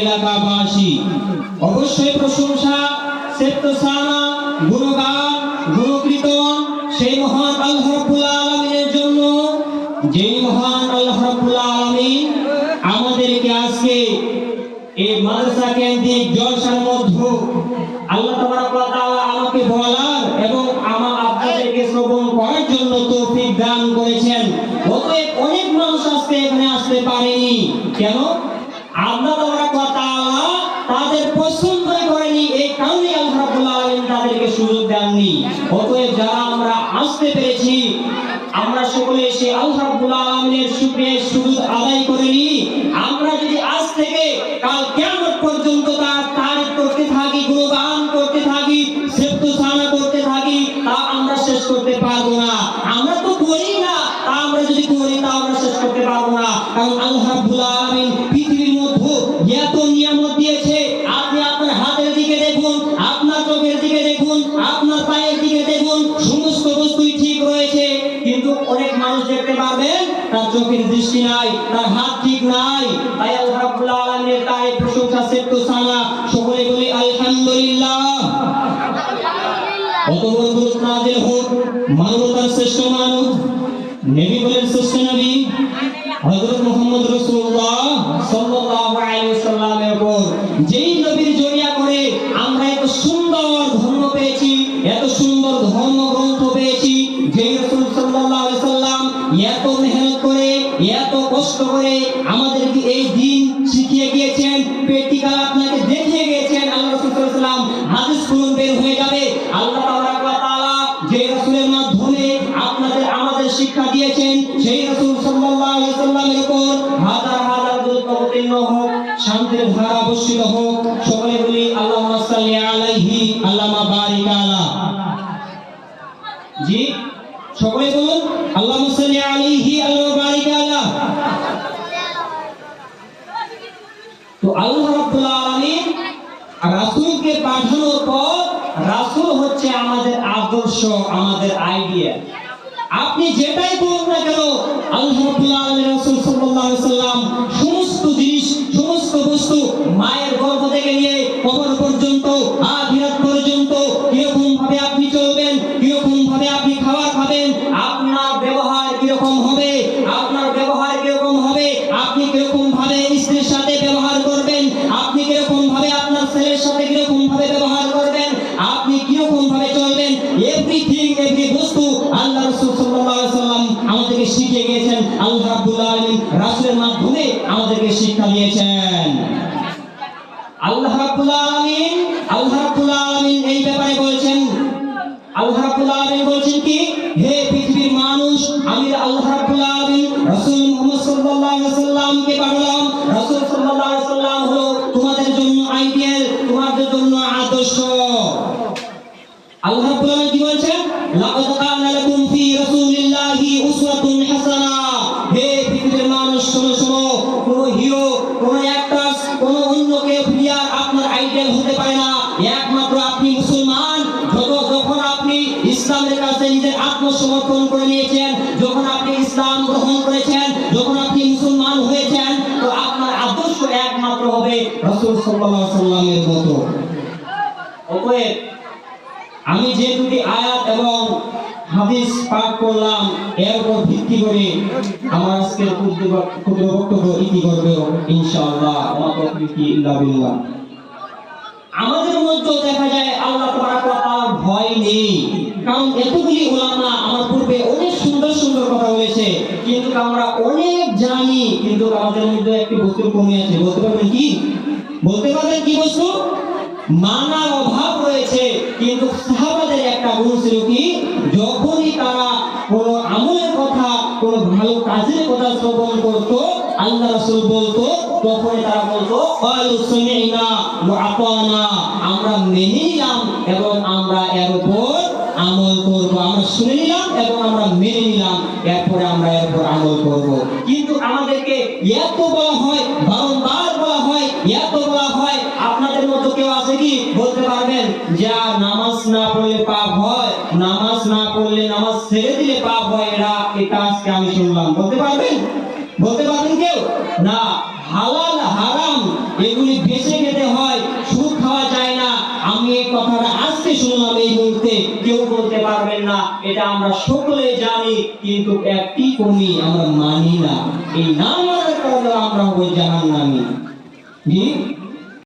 এলাকাবাসী। অবশ্যই প্রশংসা সেপ্তসানা গুণগান, গুণকীর্তন সেই মহান আল্লাহ রাব্বুল আলামিনের জন্য। যেই মহান আল্লাহ রাব্বুল আলামিন আমাদেরকে আজকে এই মাদ্রাসা কেন্দ্রিক জলসার মধ্যে আল্লাহ তাবারাক ওয়া তাআলা আমাকে বলার এবং আমার আপনাদেরকে শ্রবণ করার জন্য তৌফিক দান করেছেন। অতএব অনেক মানুষ আজকে এখানে আসতে পারেনি। কেন? আল্লাহ তাবারাক ওয়া তাআলা তাদের পছন্দই করেনি এই কারণে আল্লাহ রাব্বুল আলামিন তাদেরকে সুযোগ দেননি অতএব যারা আমরা আসতে পেরেছি আমরা সকলে আদায় করে নি আমরা যদি আজ থেকে কাল কেমন পর্যন্ত তার দেখতে পারবেন তার চোখের দৃষ্টি নাই তার হাত ঠিক নাই। তাই আল্লাহ রাব্বুল আলামিনের তাই প্রশংসা সেপ্ত সানা সকলে বলি আলহামদুলিল্লাহ। কত বড় দরুদ নাজিল হোক মানবতার শ্রেষ্ঠ মানব নবী বলেন শ্রেষ্ঠ নবী। হযরত মুহাম্মদ এত মেহনত করে, এত কষ্ট করে আমাদেরকে এই দিন শিখিয়ে গিয়েছেন। প্র্যাকটিক্যাল আপনাকে দেখিয়ে গিয়েছেন আল্লাহ রাসূল সাল্লাল্লাহু আলাইহি হাদিস কুরআন বের হয়ে যাবে। আল্লাহ শিক্ষা দিয়েছেন, সেই হোক, শান্তির ধারা হোক। সকলে বলি সাল্লি আলাইহি আল্লামা বারিক আলা জি সকলে বলুন, আল্লাহুম্মা সাল্লি আলাইহি আল্লামা বারিক তো আল্লাহ রাব্বুল আলামিন রাসূলকে পাঠানোর পর রাসূল হচ্ছে আমাদের আদর্শ, আমাদের আইডিয়া। আপনি যেটাই বলুন না কেন, আল্লাহ রাব্বুল আলামিন রাসূল সাল্লাল্লাহু আলাইহি সাল্লাম আমাদেরকে শিক্ষা দিয়েছেন। আল্লাহ রাব্বুল আলামিন, আল্লাহ রাব্বুল আলামিন এই ব্যাপারে বলেছেন, আল্লাহ রাব্বুল আলামিন বলেছেন কি, হে পৃথিবীর মানুষ, আমি আল্লাহ রাব্বুল আলামিন, রাসূল মুহাম্মদ সাল্লাল্লাহু আলাইহি পাঠালাম। রাসূল সাল্লাল্লাহু আলাইহি হলো তোমাদের জন্য আইডিয়াল, তোমাদের জন্য আদর্শ। আল্লাহ রাব্বুল আলামিন কি বলছেন, লাকাদ আত্মসমর্পণ করে নিয়েছেন। যখন আপনি ইসলাম গ্রহণ করেছেন, যখন আপনি মুসলমান হয়েছেন, তো আপনার আদর্শ একমাত্র হবে রাসূল সাল্লামের মতো। আমি যে দুটি আয়াত এবং হাদিস পাঠ করলাম, এর উপর ভিত্তি করে আমার আজকের ক্ষুদ্র বক্তব্য ইতি করবে ইনশাআল্লাহ, আমার তৌফিক ইল্লা আমাদের মধ্যেও দেখা যায় আল্লাহ ওয়া ভয় নেই। কারণ এতগুলি উলামা আমার পূর্বে অনেক সুন্দর সুন্দর কথা বলেছে, কিন্তু আমরা অনেক জানি, কিন্তু আমাদের মধ্যে একটি বস্তুর কমে আছে। বলতে পারবেন কি? বলতে পারবেন কি বস্তু? মানার অভাব রয়েছে, কিন্তু সাহাবাদের একটা গুণ ছিল কি? যখনই তারা কোনো আমলের কথা, কোনো ভালো কাজের কথা শ্রবণ করতো আল্লাহ রাসূল বলতো তখনই তারা বলতো ক্বালু সামি'না ওয়া আমরা মেনে এবং আমরা এর উপর আমল করব। আমরা শুনে এবং আমরা মেনে নিলাম, এরপরে আমরা এর উপর আমল করব। কিন্তু আমাদেরকে এত বলা হয়, বারংবার বলা হয়, এত বলা হয়, আপনাদের মধ্যে কেউ আছে কি? বলতে পারবেন, যা নামাজ না পড়লে পাপ হয়, নামাজ না পড়লে নামাজ ছেড়ে দিলে পাপ হয় এটা এটা আজকে আমি শুনলাম। বলতে পারবেন? বলতে পারবেন? না, হালাল হারাম এগুলি বেছে খেতে হয়, সুদ খাওয়া যায় না। আমি এই কথাটা আজকে শুনলাম এই মুহূর্তে, কেউ বলতে পারবেন না, এটা আমরা সকলে জানি, কিন্তু একটি কমি আমরা মানি না। এই নাম আমরা হব জাহান নামি